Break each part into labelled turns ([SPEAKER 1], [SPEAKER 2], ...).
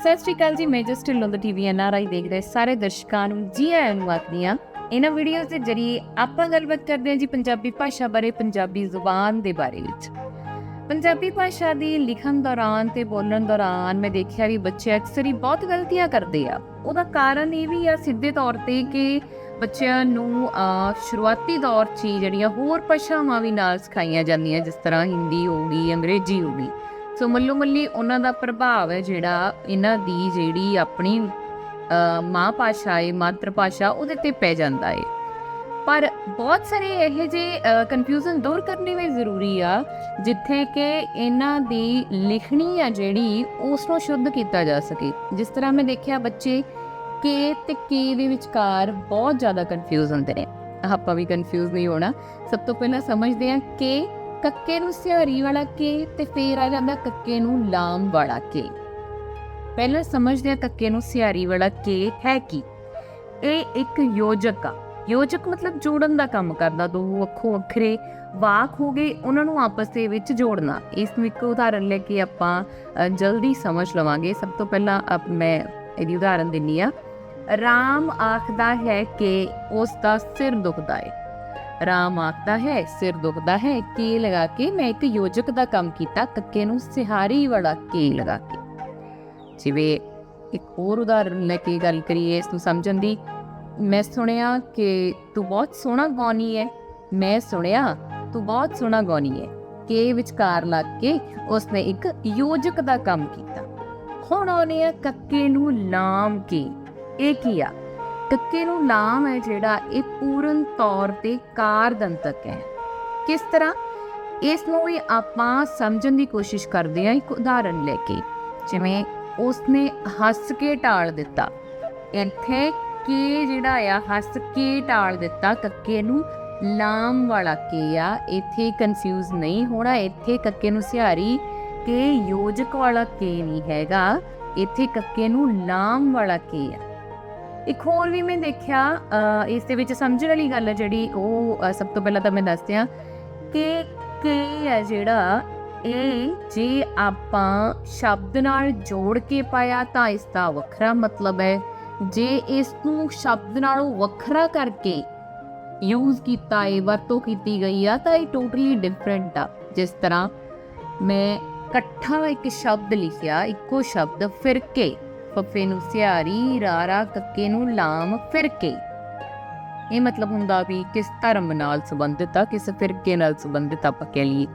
[SPEAKER 1] ਸਤਿ ਸ਼੍ਰੀ ਅਕਾਲ ਜੀ, ਮੈਂ ਜਸਟ ਢਿੱਲੋਂ ਦਾ ਟੀਵੀ ਐਨਆਰਆਈ ਦੇਖ ਰਹੇ ਸਾਰੇ ਦਰਸ਼ਕਾਂ ਨੂੰ, ਜੀ ਆਇਆਂ ਨੂੰ ਆਖਦੀ ਹਾਂ ਇਹਨਾਂ ਵੀਡੀਓਜ਼ ਦੇ ਜਰੀਏ ਆਪਾਂ ਗੱਲਬਾਤ ਕਰਦੇ ਹਾਂ ਜੀ ਪੰਜਾਬੀ ਭਾਸ਼ਾ ਬਾਰੇ, ਪੰਜਾਬੀ ਜ਼ੁਬਾਨ ਦੇ ਬਾਰੇ ਵਿੱਚ। ਪੰਜਾਬੀ ਭਾਸ਼ਾ ਦੀ ਲਿਖਣ ਦੌਰਾਨ ਤੇ ਬੋਲਣ ਦੌਰਾਨ ਮੈਂ ਦੇਖਿਆ ਵੀ ਬੱਚੇ ਅਕਸਰ ਹੀ ਬਹੁਤ ਗਲਤੀਆਂ ਕਰਦੇ ਆ। ਉਹਦਾ ਕਾਰਨ ਇਹ ਵੀ ਆ ਸਿੱਧੇ ਤੌਰ ਤੇ ਕਿ ਬੱਚਿਆਂ ਨੂੰ ਸ਼ੁਰੂਆਤੀ ਦੌਰ 'ਚ ਹੀ ਜਿਹੜੀਆਂ ਹੋਰ ਭਾਸ਼ਾਵਾਂ ਵੀ ਨਾਲ ਸਿਖਾਈਆਂ ਜਾਂਦੀਆਂ, ਜਿਸ ਤਰ੍ਹਾਂ ਹਿੰਦੀ ਹੋ ਗਈ, ਅੰਗਰੇਜ਼ੀ ਹੋ ਗਈ ਸੋ ਮੱਲੋ ਮੱਲੀ ਉਹਨਾਂ ਦਾ ਪ੍ਰਭਾਵ ਹੈ ਜਿਹੜਾ ਇਹਨਾਂ ਦੀ ਜਿਹੜੀ ਆਪਣੀ ਮਾਂ ਭਾਸ਼ਾ ਹੈ, ਮਾਤਰ ਭਾਸ਼ਾ, ਉਹਦੇ ਤੇ ਪੈ ਜਾਂਦਾ ਹੈ। ਪਰ ਬਹੁਤ ਸਾਰੇ ਇਹੋ ਜਿਹੇ ਕਨਫਿਊਜ਼ਨ ਦੂਰ ਕਰਨੀ ਵੀ ਜ਼ਰੂਰੀ ਆ, ਜਿੱਥੇ ਕਿ ਇਹਨਾਂ ਦੀ ਲਿਖਣੀ ਆ ਜਿਹੜੀ ਉਸ ਨੂੰ ਸ਼ੁੱਧ ਕੀਤਾ ਜਾ ਸਕੇ। ਜਿਸ ਤਰ੍ਹਾਂ ਮੈਂ ਦੇਖਿਆ ਬੱਚੇ ਕੇ ਤੇ ਕੇ ਦੇ ਵਿਚਕਾਰ ਬਹੁਤ ਜ਼ਿਆਦਾ ਕਨਫਿਊਜ਼ ਹੁੰਦੇ ਨੇ। ਆਪਾਂ ਵੀ ਕਨਫਿਊਜ਼ ਨਹੀਂ ਹੋਣਾ। ਸਭ ਤੋਂ ਪਹਿਲਾਂ ਸਮਝਦੇ ਹਾਂ ਕਿ ਕੱਕੇ ਨੂੰ ਸਿਹਾਰੀ ਵਾਲਾ ਕੇ ਤੇ ਫੇਰ ਆ ਜਾਂਦਾ ਕੱਕੇ ਨੂੰ ਲਾਮ ਵਾਲਾ ਕੇ। ਪਹਿਲਾਂ ਸਮਝਦੇ ਹਾਂ ਕੱਕੇ ਨੂੰ ਸਿਹਾਰੀ ਵਾਲਾ ਕੇ ਹੈ ਕੀ? ਇਹ ਇੱਕ ਯੋਜਕ ਆ। ਯੋਜਕ ਮਤਲਬ ਜੋੜਨ ਦਾ ਕੰਮ ਕਰਦਾ ਦੋ ਅੱਖੋਂ ਅੱਖਰੇ ਵਾਕ ਹੋ ਗਏ, ਉਹਨਾਂ ਨੂੰ ਆਪਸ ਦੇ ਵਿੱਚ ਜੋੜਨਾ। ਇਸ ਨੂੰ ਇੱਕ ਉਦਾਹਰਨ ਲੈ ਕੇ ਆਪਾਂ ਜਲਦੀ ਸਮਝ ਲਵਾਂਗੇ। ਸਭ ਤੋਂ ਪਹਿਲਾਂ ਮੈਂ ਇਹਦੀ ਉਦਾਹਰਨ ਦਿੰਨੀ ਆ। ਰਾਮ ਆਖਦਾ ਹੈ ਕਿ ਉਸ ਦਾ ਸਿਰ ਦੁਖਦਾ ਹੈ ਰਾਮ ਆਖਦਾ ਹੈ, ਸਿਰ ਦੁਖਦਾ ਹੈ, ਕੇ ਲਗਾ ਕੇ ਮੈਂ ਇੱਕ ਯੋਜਕ ਦਾ ਕੰਮ ਕੀਤਾ ਕੱਕੇ ਨੂੰ ਸਿਹਾਰੀ ਵਾਲਾ ਕੇ ਲਗਾ ਕੇ। ਜਿਵੇਂ ਇੱਕ ਹੋਰ ਉਦਾਹਰਨ ਲੈ ਕੇ ਗੱਲ ਕਰੀਏ ਇਸ ਨੂੰ ਸਮਝਣ ਦੀ। ਮੈਂ ਸੁਣਿਆ ਕਿ ਤੂੰ ਬਹੁਤ ਸੋਹਣਾ ਗਾਉਣੀ ਹੈ ਮੈਂ ਸੁਣਿਆ ਤੂੰ ਬਹੁਤ ਸੋਹਣਾ ਗਾਉਣੀ ਹੈ ਕੇ ਵਿਚਕਾਰ ਲੱਗ ਕੇ ਉਸਨੇ ਇੱਕ ਯੋਜਕ ਦਾ ਕੰਮ ਕੀਤਾ। ਹੁਣ ਉਹਨੇ ਆ ਕੱਕੇ ਨੂੰ ਲਾਮ ਕੇ, ਇਹ ਕੀ ਆ ਕੱਕੇ ਨੂੰ ਲਾਮ ਹੈ ਜਿਹੜਾ ਇਹ ਪੂਰਨ ਤੌਰ ਤੇ ਕਾਰਦੰਤਕ ਹੈ। ਕਿਸ ਤਰ੍ਹਾਂ? ਇਸ ਨੂੰ ਵੀ ਆਪਾਂ ਸਮਝਣ ਦੀ ਕੋਸ਼ਿਸ਼ ਕਰਦੇ ਹਾਂ। ਇੱਕ ਉਦਾਹਰਨ ਲੈ ਕੇ, ਜਿਵੇਂ ਉਸਨੇ ਹੱਸ ਕੇ ਟਾਲ ਦਿੱਤਾ। ਇੱਥੇ ਕੇ ਜਿਹੜਾ ਆ, ਹੱਸ ਕੇ ਟਾਲ ਦਿੱਤਾ ਕੱਕੇ ਨੂੰ। ਲਾਮ ਵਾਲਾ ਕੇ ਆ, ਇੱਥੇ ਕਨਫਿਊਜ਼ ਨਹੀਂ ਹੋਣਾ। ਇੱਥੇ ਕੱਕੇ ਨੂੰ ਸਿਹਾਰੀ ਕੇ ਯੋਜਕ ਵਾਲਾ ਕੇ ਨਹੀਂ ਹੈਗਾ। ਇੱਥੇ ਕੱਕੇ ਨੂੰ ਲਾਮ ਵਾਲਾ ਕੇ ਆ। ਇੱਕ ਹੋਰ ਵੀ ਮੈਂ ਦੇਖਿਆ ਇਸ ਦੇ ਵਿੱਚ ਸਮਝਣ ਵਾਲੀ ਗੱਲ ਹੈ ਜਿਹੜੀ ਉਹ ਸਭ ਤੋਂ ਪਹਿਲਾਂ ਤਾਂ ਮੈਂ ਦੱਸ ਦਿਆਂ ਕਿ ਕੇ ਹੈ ਜਿਹੜਾ ਇਹ ਜੇ ਆਪਾਂ ਸ਼ਬਦ ਨਾਲ ਜੋੜ ਕੇ ਪਾਇਆ ਤਾਂ ਇਸ ਦਾ ਵੱਖਰਾ ਮਤਲਬ ਹੈ। ਜੇ ਇਸ ਨੂੰ ਸ਼ਬਦ ਨਾਲੋਂ ਵੱਖਰਾ ਕਰਕੇ ਯੂਜ਼ ਕੀਤਾ ਹੈ ਵਰਤੋਂ ਕੀਤੀ ਗਈ ਆ, ਤਾਂ ਇਹ ਟੋਟਲੀ ਡਿਫਰੈਂਟ ਆ। ਜਿਸ ਤਰ੍ਹਾਂ ਮੈਂ ਇਕੱਠਾ ਇੱਕ ਸ਼ਬਦ ਲਿਖਿਆ, ਇੱਕੋ ਸ਼ਬਦ ਫਿਰਕੇ ਫੱਫੇ ਨੂੰ ਸਿਹਾਰੀ ਰਾਰਾ, ਕੱਕੇ ਨੂੰ ਲਾਮ, ਫਿਰਕੇ। ਇਹ ਮਤਲਬ ਹੁੰਦਾ ਵੀ ਕਿਸ ਧਰਮ ਨਾਲ ਸੰਬੰਧਿਤ ਆ, ਕਿਸ ਫਿਰਕੇ ਨਾਲ ਸੰਬੰਧਿਤ ਆਪਾਂ ਕਹਿ ਲਈਏ।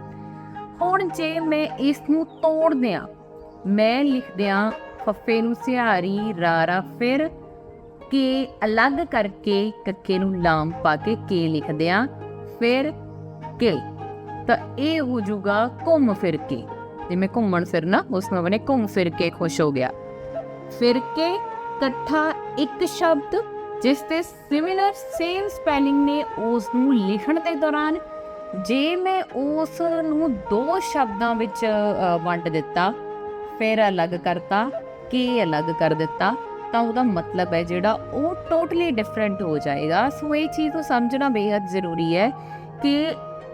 [SPEAKER 1] ਹੁਣ ਜੇ ਮੈਂ ਇਸ ਨੂੰ ਤੋੜ ਦਿਆਂ, ਮੈਂ ਲਿਖ ਦਿਆਂ ਫੱਫੇ ਨੂੰ ਸਿਹਾਰੀ ਰਾਰਾ, ਫਿਰ ਕੇ ਅਲੱਗ ਕਰਕੇ ਕੱਕੇ ਨੂੰ ਲਾਮ ਪਾ ਕੇ ਕੇ ਲਿਖ ਦਿਆਂ, ਫਿਰ ਕੇ। ਤਾਂ ਇਹ ਹੋ ਜਾਊਗਾ ਘੁੰਮ ਫਿਰ ਕੇ। ਜਿਵੇਂ ਘੁੰਮਣ ਫਿਰਨਾ, ਉਸ ਨੂੰ ਬਣੇ ਘੁੰਮ ਫਿਰ ਕੇ ਖੁਸ਼ ਹੋ ਗਿਆ। ਫਿਰ ਕੇ ਇਕੱਠਾ ਇੱਕ ਸ਼ਬਦ, ਜਿਸ ਤੇ ਸਿਮਿਲਰ ਸੇਮ ਸਪੈਲਿੰਗ ਨੇ ਉਸ ਨੂੰ ਲਿਖਣ ਦੇ ਦੌਰਾਨ, ਜੇ ਮੈਂ ਉਸ ਨੂੰ ਦੋ ਸ਼ਬਦਾਂ ਵਿੱਚ ਵੰਡ ਦਿੱਤਾ, ਫਿਰ ਅਲੱਗ ਕਰਤਾ, ਕੇ ਅਲੱਗ ਕਰ ਦਿੱਤਾ, ਤਾਂ ਉਹਦਾ ਮਤਲਬ ਹੈ ਜਿਹੜਾ ਉਹ ਟੋਟਲੀ ਡਿਫਰੈਂਟ ਹੋ ਜਾਏਗਾ। ਸੋ ਇਹ ਚੀਜ਼ ਨੂੰ ਸਮਝਣਾ ਬੇहद ਜ਼ਰੂਰੀ ਹੈ ਕਿ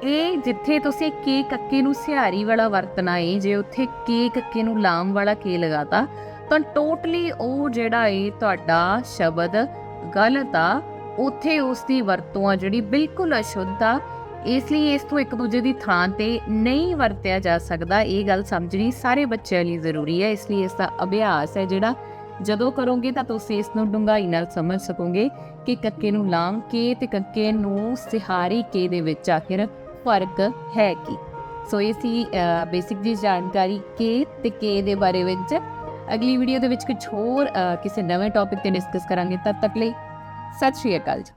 [SPEAKER 1] ਇਹ ਜਿੱਥੇ ਤੁਸੀਂ ਕੇ ਕੱਕੇ ਨੂੰ ਸਿਹਾਰੀ ਵਾਲਾ ਵਰਤਣਾ ਹੈ ਜੇ ਉੱਥੇ ਕੇ ਕੱਕੇ ਨੂੰ ਲਾਮ ਵਾਲਾ ਕੇ ਲਗਾਤਾ ਤਾਂ ਟੋਟਲੀ ਉਹ ਜਿਹੜਾ ਹੈ ਤੁਹਾਡਾ ਸ਼ਬਦ ਗਲਤ ਆ, ਉੱਥੇ ਉਸ ਦੀ ਵਰਤੋਂ ਆ ਜਿਹੜੀ ਬਿਲਕੁਲ ਅਸ਼ੁੱਧ ਆ। ਇਸ ਲਈ ਇਸ ਤੋਂ ਇੱਕ ਦੂਜੇ ਦੀ ਥਾਂ ਤੇ ਨਹੀਂ ਵਰਤਿਆ ਜਾ ਸਕਦਾ। ਇਹ ਗੱਲ ਸਮਝਣੀ ਸਾਰੇ ਬੱਚਿਆਂ ਲਈ ਜ਼ਰੂਰੀ ਹੈ। ਇਸ ਲਈ ਇਸ ਦਾ ਅਭਿਆਸ ਹੈ ਜਿਹੜਾ ਜਦੋਂ ਕਰੋਗੇ ਤਾਂ ਤੁਸੀਂ ਇਸ ਨੂੰ ਡੂੰਘਾਈ ਨਾਲ ਸਮਝ ਸਕੋਗੇ ਕਿ ਕੱਕੇ ਨੂੰ ਲਾਮ ਕੇ ਤੇ ਕੱਕੇ ਨੂੰ ਸਿਹਾਰੀ ਕੇ ਦੇ ਵਿੱਚ ਆਖਿਰ ਫ਼ਰਕ ਹੈ ਕੀ। ਸੋ ਇਹ ਸੀ ਬੇਸਿਕ ਜੀ ਜਾਣਕਾਰੀ ਕੇ ਤੇ ਕੇ ਦੇ ਬਾਰੇ ਵਿੱਚ। ਅਗਲੀ ਵੀਡੀਓ ਦੇ ਵਿੱਚ ਕੁਝ ਹੋਰ ਕਿਸੇ ਨਵੇਂ ਟੌਪਿਕ ਤੇ ਡਿਸਕਸ ਕਰਾਂਗੇ। ਤਦ ਤੱਕ ਲਈ ਸਤਿ ਸ਼੍ਰੀ ਅਕਾਲ ਜੀ।